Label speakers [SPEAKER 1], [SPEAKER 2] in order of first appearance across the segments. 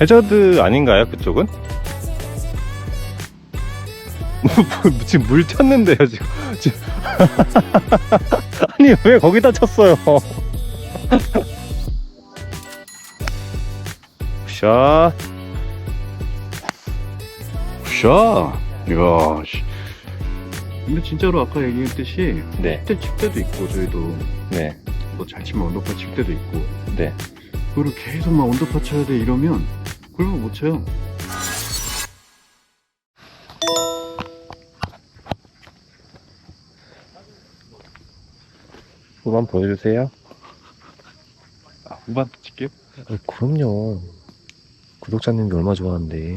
[SPEAKER 1] 해저드 아닌가요, 그쪽은? 뭐, 지금 물 쳤는데요, 지금. 지금. 아니, 왜 거기다 쳤어요? 샷.
[SPEAKER 2] 샤. 이야. 씨. 근데 진짜로 아까 얘기했듯이
[SPEAKER 1] 네,
[SPEAKER 2] 그때 칠 때도 있고 저희도
[SPEAKER 1] 네,
[SPEAKER 2] 뭐 잘 치면 언더파 칠 때도 있고
[SPEAKER 1] 네.
[SPEAKER 2] 그리고 계속 막 언더파 쳐야 돼 이러면 그러면 못 쳐요.
[SPEAKER 1] 후반 보여주세요.
[SPEAKER 2] 아, 후반 칠게요.
[SPEAKER 1] 그럼요. 구독자님이 얼마 좋아하는데.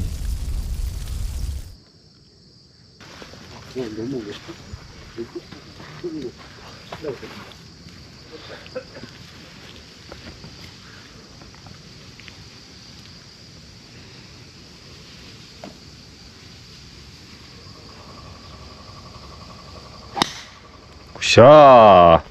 [SPEAKER 1] 굿샷!
[SPEAKER 2] 샷.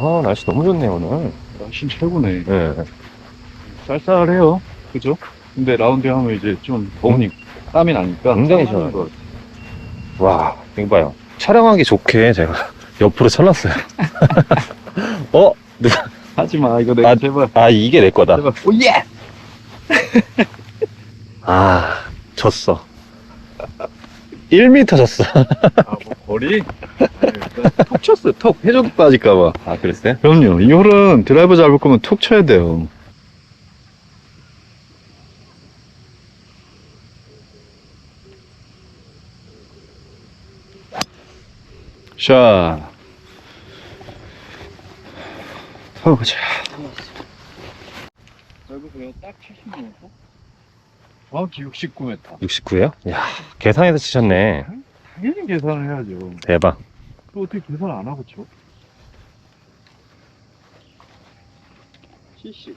[SPEAKER 1] 아, 날씨 너무 좋네요, 오늘.
[SPEAKER 2] 날씨 최고네.
[SPEAKER 1] 네.
[SPEAKER 2] 쌀쌀해요. 그죠? 근데 라운드 하면 이제 좀 더우니까 땀이 나니까
[SPEAKER 1] 굉장히
[SPEAKER 2] 땀나는
[SPEAKER 1] 시원해요.
[SPEAKER 2] 거.
[SPEAKER 1] 와, 이거 봐요. 촬영하기 좋게 제가 옆으로 쳐놨어요. 어? 누가,
[SPEAKER 2] 하지 마. 이거 내가
[SPEAKER 1] 아,
[SPEAKER 2] 제발.
[SPEAKER 1] 아, 이게 내 거다.
[SPEAKER 2] 제발. 오 예.
[SPEAKER 1] 아, 졌어. 1m 졌어.
[SPEAKER 2] 아, 뭐 거리? 톡 쳤어요. 톡. 해저도 빠질까봐.
[SPEAKER 1] 아, 그랬어요?
[SPEAKER 2] 그럼요. 이 홀은 드라이버 잡을 거면 톡 쳐야 돼요. 샷. 가보자. 여기서 딱 70m? 정확히 69m.
[SPEAKER 1] 69에요? 야 계산해서 치셨네.
[SPEAKER 2] 당연히 계산을 해야죠.
[SPEAKER 1] 대박.
[SPEAKER 2] 또 어떻게 계산 안 하고 쳐? 70.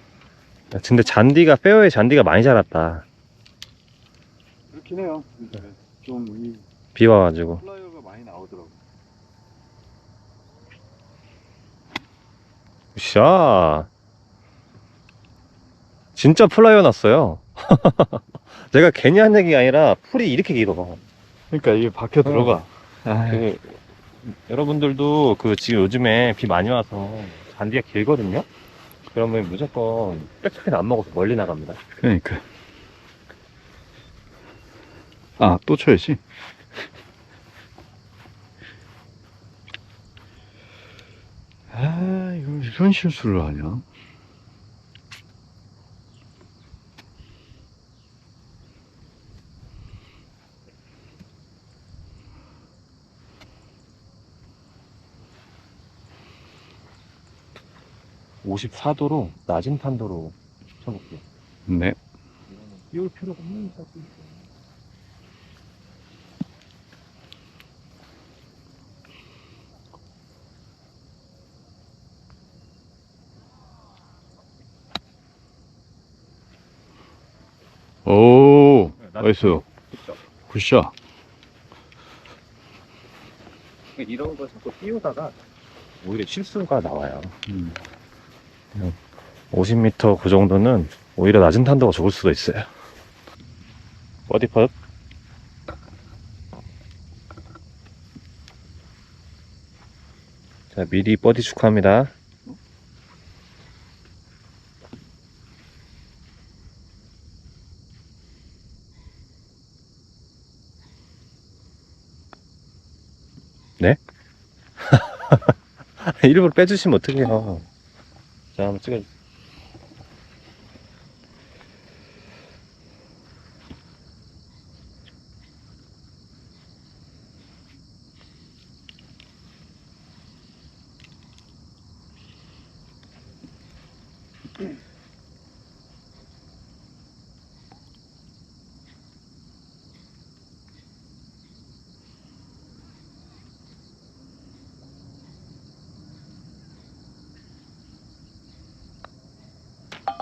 [SPEAKER 1] 야, 근데 잔디가, 페어웨이 잔디가 많이 자랐다.
[SPEAKER 2] 그렇긴 해요. 좀이
[SPEAKER 1] 비 와가지고.
[SPEAKER 2] 플라이어가 많이 나오더라고.
[SPEAKER 1] 샷. 진짜 플라이어 났어요. 제가 괜히 한 얘기가 아니라 풀이 이렇게 길어.
[SPEAKER 2] 그러니까 이게 박혀 들어가. 아,
[SPEAKER 1] 그, 여러분들도 그 지금 요즘에 비 많이 와서 잔디가 길거든요? 그러면 무조건 백스핀 안 먹어서 멀리 나갑니다.
[SPEAKER 2] 그러니까. 아, 또 쳐야지. 아, 이거 이런 실수를 하냐?
[SPEAKER 1] 54도로 낮은 탄도로 쳐볼게요.
[SPEAKER 2] 네.
[SPEAKER 1] 띄울 필요가 없는 샷이 있어.
[SPEAKER 2] 오, 나이스. 굿샷.
[SPEAKER 1] 이런 거 자꾸 띄우다가 오히려 실수가 나와요.
[SPEAKER 2] 음.
[SPEAKER 1] 50m 그 정도는 오히려 낮은 탄도가 좋을 수도 있어요. 버디 팟. 자, 미리 버디 축하합니다. 네? 일부러 빼주시면 어떡해요. 자, 한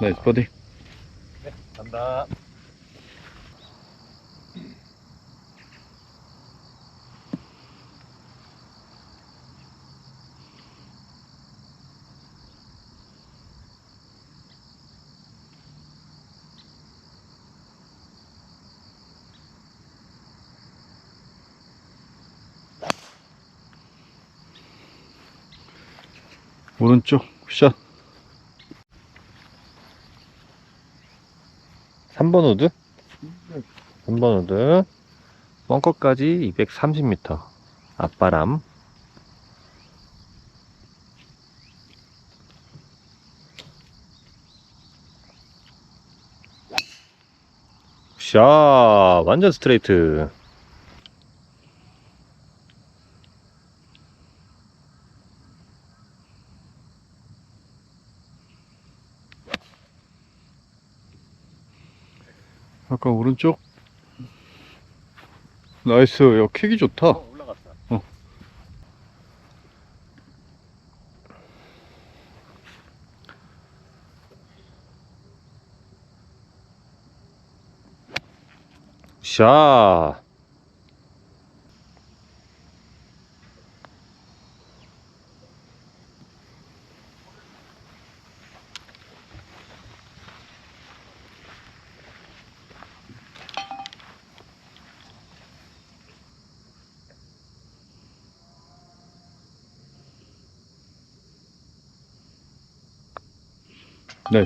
[SPEAKER 2] 나이스 버디.
[SPEAKER 1] 간다.
[SPEAKER 2] 오른쪽 샷.
[SPEAKER 1] 3번 우드? 3번 우드. 벙커까지 230m. 앞바람. 샤, 완전 스트레이트.
[SPEAKER 2] 아까 오른쪽. 나이스. 야, 킥이 좋다.
[SPEAKER 1] 올라갔다.
[SPEAKER 2] 어.
[SPEAKER 1] 샤.
[SPEAKER 2] 나이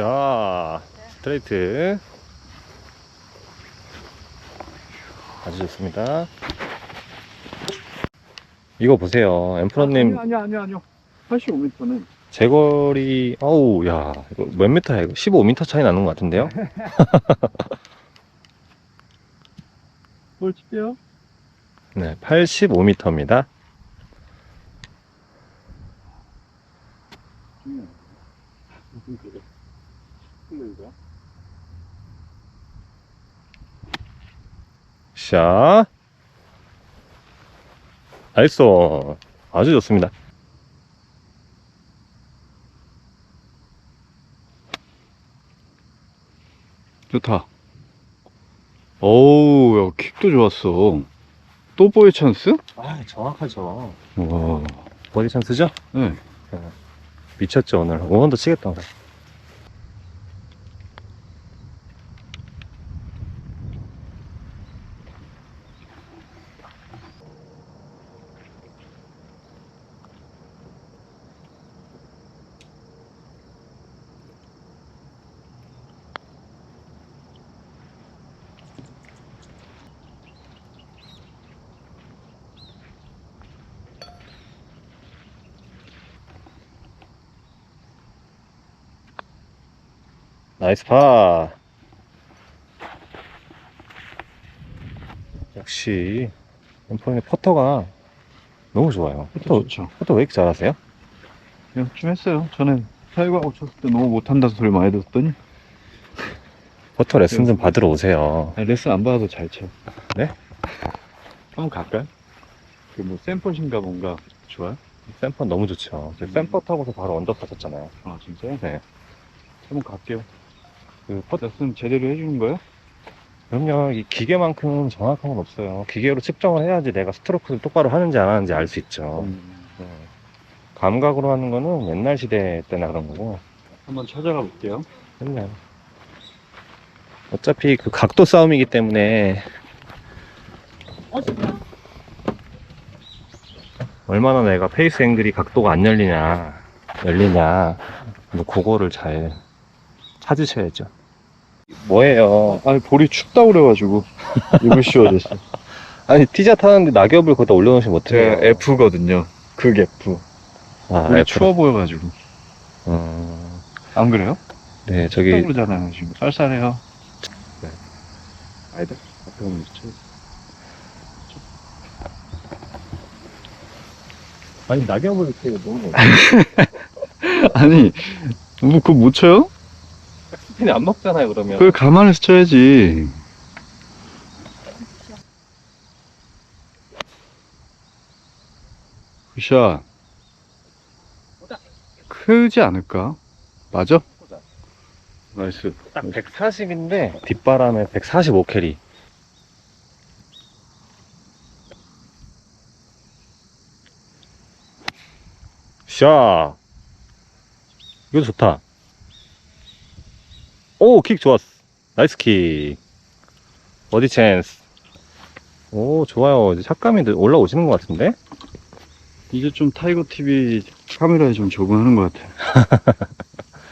[SPEAKER 1] 샤. 스트레이트. 아주 좋습니다. 이거 보세요. 엠프로님
[SPEAKER 2] 아니요, 아니요, 아니요. 85m는
[SPEAKER 1] 제거리, 어우, 야, 이거 몇 미터야, 이거? 15미터 차이 나는 것 같은데요?
[SPEAKER 2] 볼 칠게요.
[SPEAKER 1] 네, 85미터입니다. 샤. 나이스. 아주 좋습니다.
[SPEAKER 2] 좋다. 어우, 야, 킥도 좋았어. 또 보의 찬스?
[SPEAKER 1] 아, 정확하죠.
[SPEAKER 2] 와,
[SPEAKER 1] 버디 찬스죠?
[SPEAKER 2] 네.
[SPEAKER 1] 미쳤죠, 오늘. 원원도 치겠다, 오늘. 나이스 파. 역시 엠포의 퍼터가 너무 좋아요. 퍼터,
[SPEAKER 2] 좋죠.
[SPEAKER 1] 퍼터 왜 이렇게 잘하세요?
[SPEAKER 2] 네, 좀 했어요. 전에 사이버하고 쳤을 때 너무 못한다는 소리 많이 듣더니
[SPEAKER 1] 퍼터 레슨 좀 받으러 오세요.
[SPEAKER 2] 아니, 레슨 안 받아도 잘 쳐.
[SPEAKER 1] 네?
[SPEAKER 2] 한번 갈까요? 그 뭐 샘퍼신가 뭔가 좋아요?
[SPEAKER 1] 샘퍼 너무 좋죠. 저 샘퍼 타고서 바로 언더 타셨잖아요.
[SPEAKER 2] 아 진짜요?
[SPEAKER 1] 네.
[SPEAKER 2] 한번 갈게요.
[SPEAKER 1] 그 퍼,
[SPEAKER 2] 레슨 제대로 해주는 거예요?
[SPEAKER 1] 그럼요. 이 기계만큼 정확한 건 없어요. 기계로 측정을 해야지 내가 스트로크를 똑바로 하는지 안 하는지 알 수 있죠.
[SPEAKER 2] 음,
[SPEAKER 1] 네. 감각으로 하는 거는 옛날 시대 때나 그런 거고.
[SPEAKER 2] 한번 찾아가 볼게요.
[SPEAKER 1] 맨날. 어차피 그 각도 싸움이기 때문에 얼마나 내가 페이스 앵글이 각도가 안 열리냐 열리냐 뭐 그거를 잘 사주셔야죠. 뭐예요?
[SPEAKER 2] 아니, 볼이 춥다고 그래가지고. 입을 씌워졌어.
[SPEAKER 1] 아니, 티자 타는데 낙엽을 거기다 올려놓으시면 어떡해요?
[SPEAKER 2] 제가 F거든요. 극 F.
[SPEAKER 1] 아, F로.
[SPEAKER 2] 추워 보여가지고.
[SPEAKER 1] 음,
[SPEAKER 2] 안 그래요?
[SPEAKER 1] 네, 저기,
[SPEAKER 2] 그러잖아요, 지금. 쌀쌀해요.
[SPEAKER 1] 네.
[SPEAKER 2] 아니다. 앞에 가면 있죠.
[SPEAKER 1] 아니, 낙엽을 이렇게 너무.
[SPEAKER 2] 아니, 뭐, 그거 못 쳐요?
[SPEAKER 1] 스피이 안 먹잖아요, 그러면.
[SPEAKER 2] 그걸 감안해서 쳐야지. 굿샷. 크지 않을까? 맞아? 나이스.
[SPEAKER 1] 딱 140인데, 뒷바람에 145 캐리. 샤. 이거 좋다. 오, 킥 좋았어. 나이스 킥. 어디 찬스. 오, 좋아요. 이제 착감이 올라오시는 것 같은데?
[SPEAKER 2] 이제 좀 타이거 TV 카메라에 좀 적응하는 것 같아.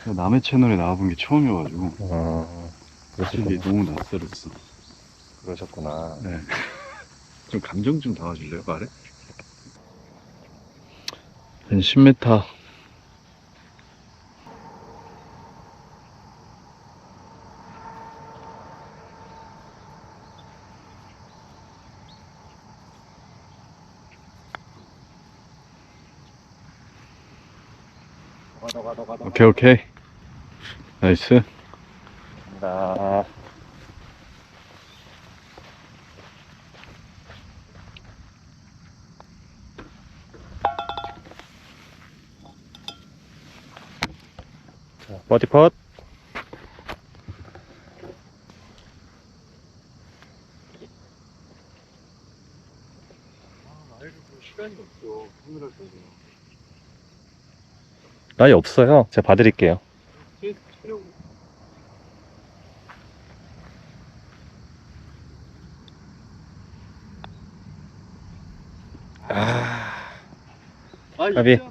[SPEAKER 2] 남의 채널에 나와본 게 처음이어가지고
[SPEAKER 1] 어, 그러시구나.
[SPEAKER 2] 너무 낯설었어.
[SPEAKER 1] 그러셨구나.
[SPEAKER 2] 네. 좀 감정 좀 담아줄래요, 말에? 한 10m.
[SPEAKER 1] 가다, 가다, 가다.
[SPEAKER 2] 오케이, 오케이. 나이스.
[SPEAKER 1] 나 자, 버디 컷.
[SPEAKER 2] 시간이 없어. 카메라 때문에.
[SPEAKER 1] 나이 없어요. 제가 봐드릴게요. 아,
[SPEAKER 2] 아. 있잖아.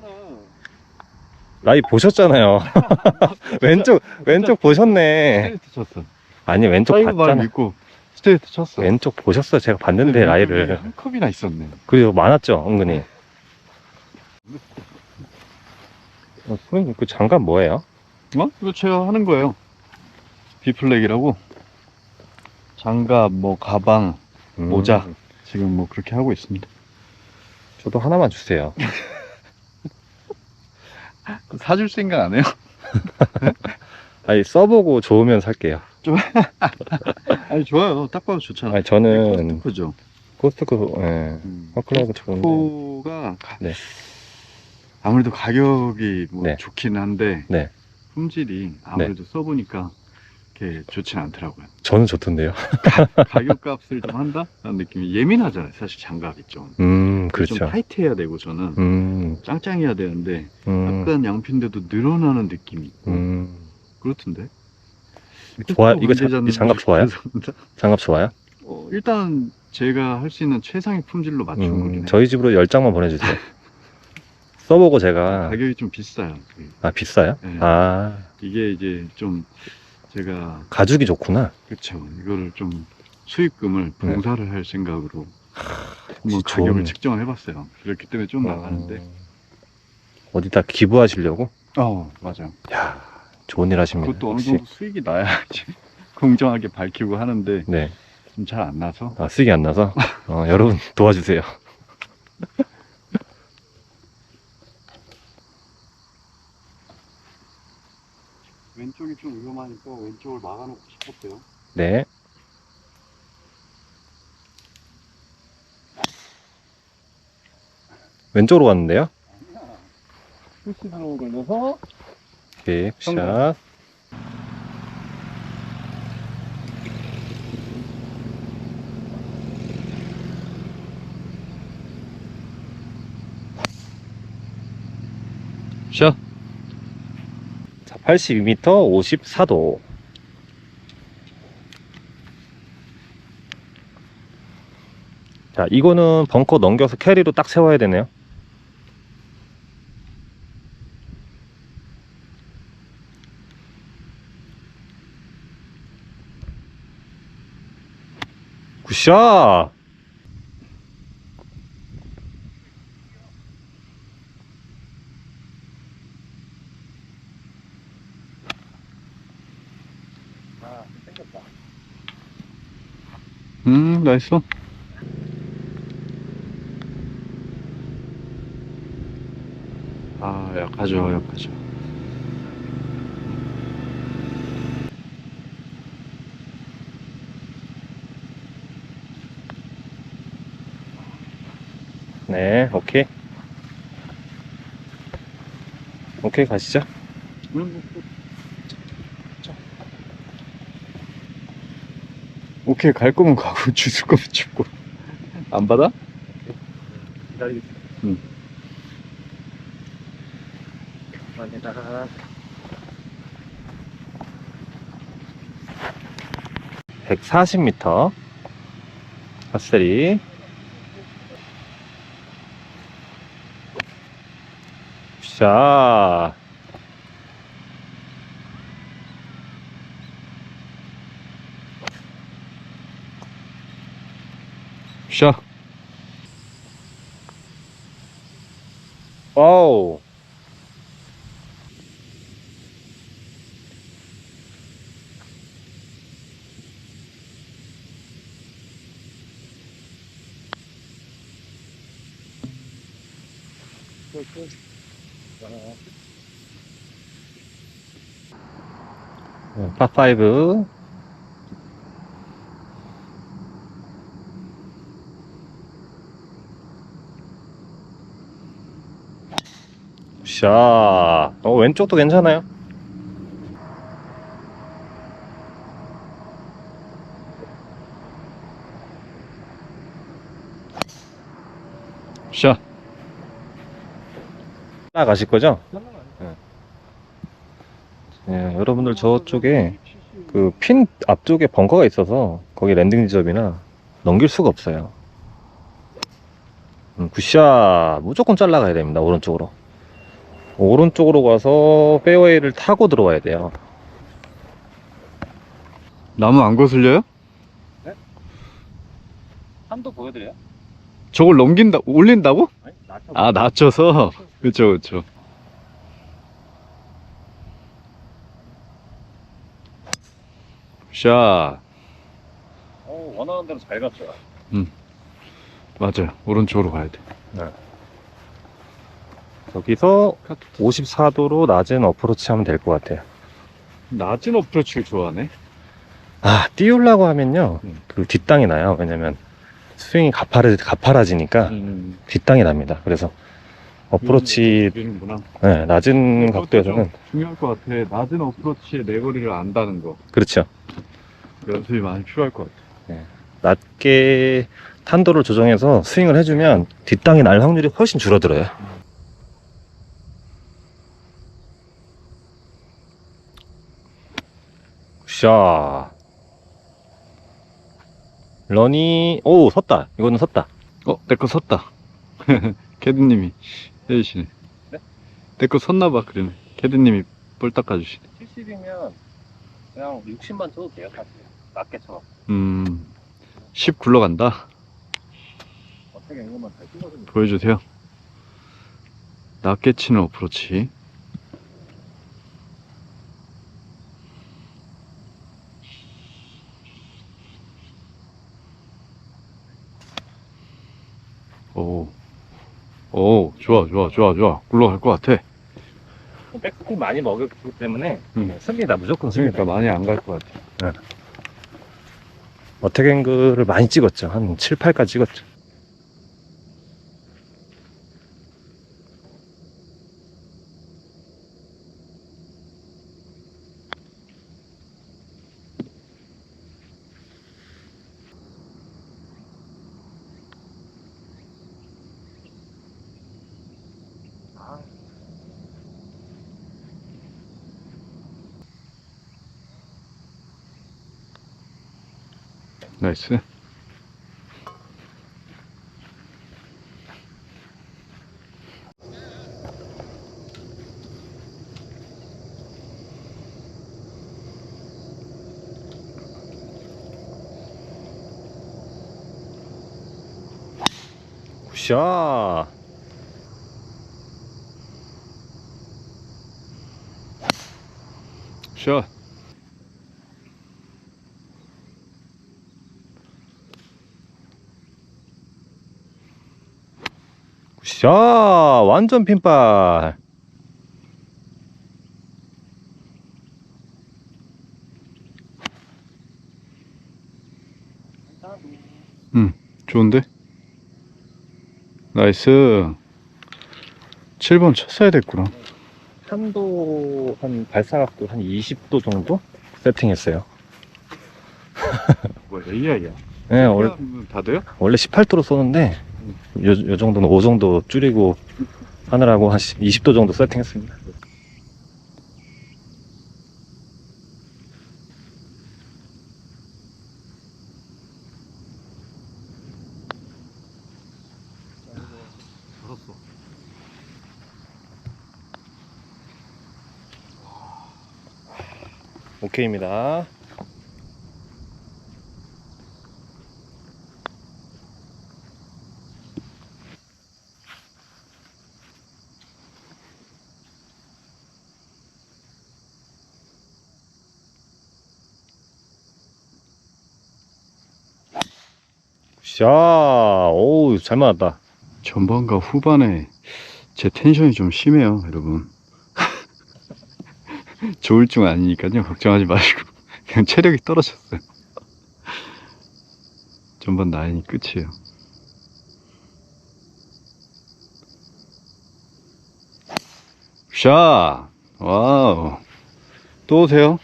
[SPEAKER 1] 나이 보셨잖아요. 왼쪽, 왼쪽 보셨네.
[SPEAKER 2] 스트레이트 쳤어.
[SPEAKER 1] 아니, 왼쪽 봤잖아.
[SPEAKER 2] 믿고 스트레이트 쳤어.
[SPEAKER 1] 왼쪽 보셨어요. 제가 봤는데, 라이를.
[SPEAKER 2] 한 컵이나 있었네.
[SPEAKER 1] 그리고 많았죠, 은근히. 어, 선생님, 그 장갑 뭐예요?
[SPEAKER 2] 어? 이거 제가 하는 거예요. 비플렉이라고. 장갑, 뭐, 가방,
[SPEAKER 1] 음,
[SPEAKER 2] 모자. 지금 뭐 그렇게 하고 있습니다.
[SPEAKER 1] 저도 하나만 주세요.
[SPEAKER 2] 사줄 생각 안 해요?
[SPEAKER 1] 아니, 써보고 좋으면 살게요.
[SPEAKER 2] 아니, 좋아요. 딱 봐도 좋잖아.
[SPEAKER 1] 아니, 저는
[SPEAKER 2] 코스트코죠.
[SPEAKER 1] 코스트코, 예.
[SPEAKER 2] 음.
[SPEAKER 1] 화클라가 좋은데.
[SPEAKER 2] 코가 가-
[SPEAKER 1] 네.
[SPEAKER 2] 아무래도 가격이 뭐
[SPEAKER 1] 네.
[SPEAKER 2] 좋긴 한데
[SPEAKER 1] 네.
[SPEAKER 2] 품질이 아무래도 써보니까 이렇게 좋진 않더라고요.
[SPEAKER 1] 저는 좋던데요.
[SPEAKER 2] 가격 값을 좀 한다라는 느낌이 예민하잖아요. 사실 장갑이 좀.
[SPEAKER 1] 음,
[SPEAKER 2] 좀
[SPEAKER 1] 그렇죠.
[SPEAKER 2] 타이트해야 되고 저는
[SPEAKER 1] 음,
[SPEAKER 2] 짱짱해야 되는데
[SPEAKER 1] 음,
[SPEAKER 2] 약간 양핀데도 늘어나는 느낌이 있고
[SPEAKER 1] 음.
[SPEAKER 2] 그렇던데.
[SPEAKER 1] 좋아, 이거 이 장갑 좋아요? 장갑 좋아요?
[SPEAKER 2] 어, 일단 제가 할 수 있는 최상의 품질로 맞춘 거긴
[SPEAKER 1] 음,
[SPEAKER 2] 해요.
[SPEAKER 1] 저희 집으로 열 장만 보내주세요. 써보고 제가,
[SPEAKER 2] 가격이 좀 비싸요.
[SPEAKER 1] 아, 비싸요?
[SPEAKER 2] 네.
[SPEAKER 1] 아,
[SPEAKER 2] 이게 이제 좀 제가
[SPEAKER 1] 가죽이 좋구나.
[SPEAKER 2] 그렇죠. 이거를 좀 수익금을 봉사를 할 생각으로 한번 가격을 측정을 해봤어요. 그렇기 때문에 좀 나가는데.
[SPEAKER 1] 어, 어디다 기부하시려고?
[SPEAKER 2] 어, 맞아요.
[SPEAKER 1] 야 좋은 일 하십니다.
[SPEAKER 2] 그것도 어느
[SPEAKER 1] 역시.
[SPEAKER 2] 정도 수익이 나야지 공정하게 밝히고 하는데
[SPEAKER 1] 네.
[SPEAKER 2] 좀 잘 안 나서
[SPEAKER 1] 아, 수익이 안 나서. 어, 여러분 도와주세요.
[SPEAKER 2] 왼쪽이 좀 위험하니까 왼쪽을 막아놓고 싶었어요.
[SPEAKER 1] 네. 왼쪽으로 갔는데요?
[SPEAKER 2] 푸시드로 걸려서
[SPEAKER 1] 오케이. 샷. 82m 54도. 자 이거는 벙커 넘겨서 캐리로 딱 세워야 되네요. 굿샷!
[SPEAKER 2] 나이스. 아, 약하죠, 약하죠.
[SPEAKER 1] 네, 오케이. 오케이, 가시죠.
[SPEAKER 2] 오케이, 갈 거면 가고, 주술 거면 주고. 안 받아?
[SPEAKER 1] 기다리겠습니다.
[SPEAKER 2] 응.
[SPEAKER 1] 감사합니다. 140m 파스리 샷
[SPEAKER 2] 샤.
[SPEAKER 1] 와우. 네, 파5 샤. 어, 왼쪽도 괜찮아요.
[SPEAKER 2] 샤.
[SPEAKER 1] 따라가실 거죠? 네. 네, 여러분들 저쪽에 그 핀 앞쪽에 벙커가 있어서 거기 랜딩 지점이나 넘길 수가 없어요. 음, 굿샷. 무조건 잘라가야 됩니다. 오른쪽으로. 오른쪽으로 가서 페어웨이를 타고 들어와야 돼요.
[SPEAKER 2] 나무 안 거슬려요?
[SPEAKER 1] 한도 보여드려요?
[SPEAKER 2] 저걸 넘긴다, 올린다고?
[SPEAKER 1] 아니,
[SPEAKER 2] 아, 낮춰서? 그쵸, 그쵸. 샤.
[SPEAKER 1] 어, 원하는 대로 잘 갔어요.
[SPEAKER 2] 맞아요. 오른쪽으로 가야 돼.
[SPEAKER 1] 여기서 54도로 낮은 어프로치 하면 될 것 같아요.
[SPEAKER 2] 낮은 어프로치를 좋아하네.
[SPEAKER 1] 아, 띄우려고 하면요.
[SPEAKER 2] 음.
[SPEAKER 1] 그 뒷땅이 나요. 왜냐면 스윙이 가파라, 가파라지니까
[SPEAKER 2] 음,
[SPEAKER 1] 뒷땅이 납니다. 그래서 어프로치
[SPEAKER 2] 줄이는구나.
[SPEAKER 1] 네, 낮은 각도에서는
[SPEAKER 2] 좀 중요할 것 같아. 낮은 어프로치의 내거리를 안다는 거.
[SPEAKER 1] 그렇죠.
[SPEAKER 2] 연습이 많이 필요할 것 같아.
[SPEAKER 1] 낮게 탄도를 조정해서 스윙을 해주면 뒷땅이 날 확률이 훨씬 줄어들어요. 샤. 러니, 오, 섰다. 이거는 섰다.
[SPEAKER 2] 어, 내 거 섰다. 캐드님이 해주시네.
[SPEAKER 1] 네?
[SPEAKER 2] 내거 섰나봐, 그러네. 캐드님이 볼 닦아주시네.
[SPEAKER 1] 70이면 그냥 60만 쳐도 돼요, 사실. 낮게 쳐.
[SPEAKER 2] 음, 10 굴러간다.
[SPEAKER 1] 어떻게 이것만 잘 찍어주면
[SPEAKER 2] 보여주세요. 낮게 치는 어프로치. 오, 오, 좋아, 좋아, 좋아, 좋아. 굴러갈 것 같아.
[SPEAKER 1] 백스핀 많이 먹었기 때문에
[SPEAKER 2] 음.
[SPEAKER 1] 씁니다. 무조건 씁니다.
[SPEAKER 2] 그러니까 많이 안 갈 것 같아.
[SPEAKER 1] 어택앵글을 많이 찍었죠. 한 7, 8까지 찍었죠.
[SPEAKER 2] Nice. Ща! Що?
[SPEAKER 1] 굿샷. 완전 핀발.
[SPEAKER 2] 좋은데? 나이스. 7번 쳤어야 됐구나.
[SPEAKER 1] 한도, 한 발사각도 한 20도 정도 세팅했어요.
[SPEAKER 2] 뭐 AI야?
[SPEAKER 1] 네, 원래,
[SPEAKER 2] 다 돼요?
[SPEAKER 1] 원래 18도로 쏘는데, 요, 요 정도는 5 정도 줄이고 하느라고 한 20도 정도 세팅했습니다. 오케이입니다. 샤, 오우, 잘 맞았다.
[SPEAKER 2] 전반과 후반에 제 텐션이 좀 심해요, 여러분. 조울증 아니니까요. 걱정하지 마시고. 그냥 체력이 떨어졌어요. 전반 나인이 끝이에요. 샷! 와우. 또 오세요.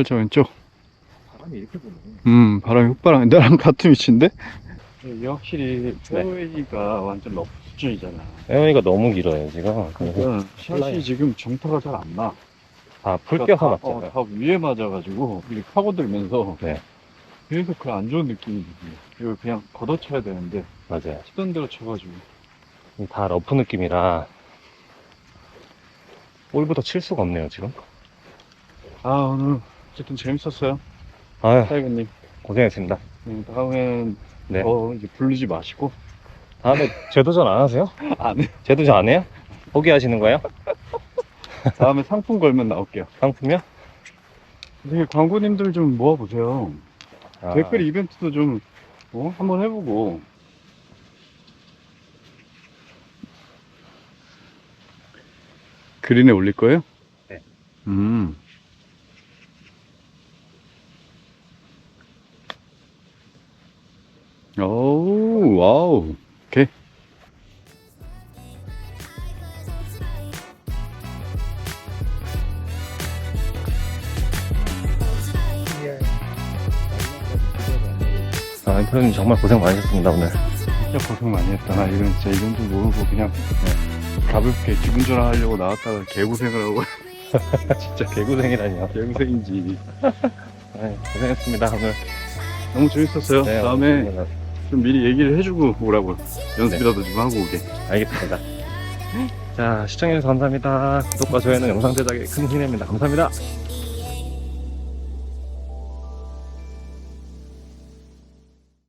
[SPEAKER 2] 살짝 왼쪽.
[SPEAKER 1] 바람이 이렇게 부네.
[SPEAKER 2] 음, 바람이 훅바람. 나랑 같은 위치인데?
[SPEAKER 3] 이게 확실히 페어웨이가 완전 러프 수준이잖아.
[SPEAKER 1] 에어이가 너무 길어요, 지금.
[SPEAKER 3] 그러니까 샷이 지금 정타가 잘 안 나.
[SPEAKER 1] 다 풀껴서
[SPEAKER 3] 다,
[SPEAKER 1] 맞잖아요.
[SPEAKER 3] 어, 다 위에 맞아가지고 이게 파고 들면서
[SPEAKER 1] 네.
[SPEAKER 3] 계속 그 안 좋은 느낌이 들어요. 이걸 그냥 걷어쳐야 되는데
[SPEAKER 1] 맞아요.
[SPEAKER 3] 치던 대로 쳐가지고
[SPEAKER 1] 다 러프 느낌이라 볼부터 칠 수가 없네요 지금
[SPEAKER 3] 아 오늘 어쨌든 재밌었어요.
[SPEAKER 1] 아유
[SPEAKER 3] 사이버님
[SPEAKER 1] 고생했습니다
[SPEAKER 3] 네, 다음엔
[SPEAKER 1] 네
[SPEAKER 3] 더 이제 부르지 마시고
[SPEAKER 1] 다음에 재도전 안 하세요?
[SPEAKER 3] 안 해.
[SPEAKER 1] 재도전 안 해요? 포기하시는 거예요?
[SPEAKER 3] 다음에 상품 걸면 나올게요.
[SPEAKER 1] 상품이요?
[SPEAKER 3] 되게 광고님들 좀 모아보세요.
[SPEAKER 1] 아,
[SPEAKER 3] 댓글 이벤트도 좀 어? 한번 해보고
[SPEAKER 2] 그린에 올릴 거예요?
[SPEAKER 1] 네.
[SPEAKER 2] 음. 오, 와우. 오케이.
[SPEAKER 1] 아 인프로님 정말 고생 많으셨습니다 오늘
[SPEAKER 2] 진짜 고생 많이 했다. 나 이건 진짜 이건 좀 모르고 그냥 네, 가볍게 기분 전환하려고 나왔다가 개고생을 하고
[SPEAKER 1] 진짜 개고생이라니요
[SPEAKER 2] 개고생인지.
[SPEAKER 1] 네, 고생했습니다 오늘
[SPEAKER 2] 너무 재밌었어요.
[SPEAKER 1] 네,
[SPEAKER 2] 다음에
[SPEAKER 1] 오늘
[SPEAKER 2] 좀 미리 얘기를 해주고 오라고. 연습이라도 좀 하고 오게.
[SPEAKER 1] 알겠습니다 자 시청해주셔서 감사합니다 구독과 좋아요는 영상 제작에 큰 힘이 됩니다 감사합니다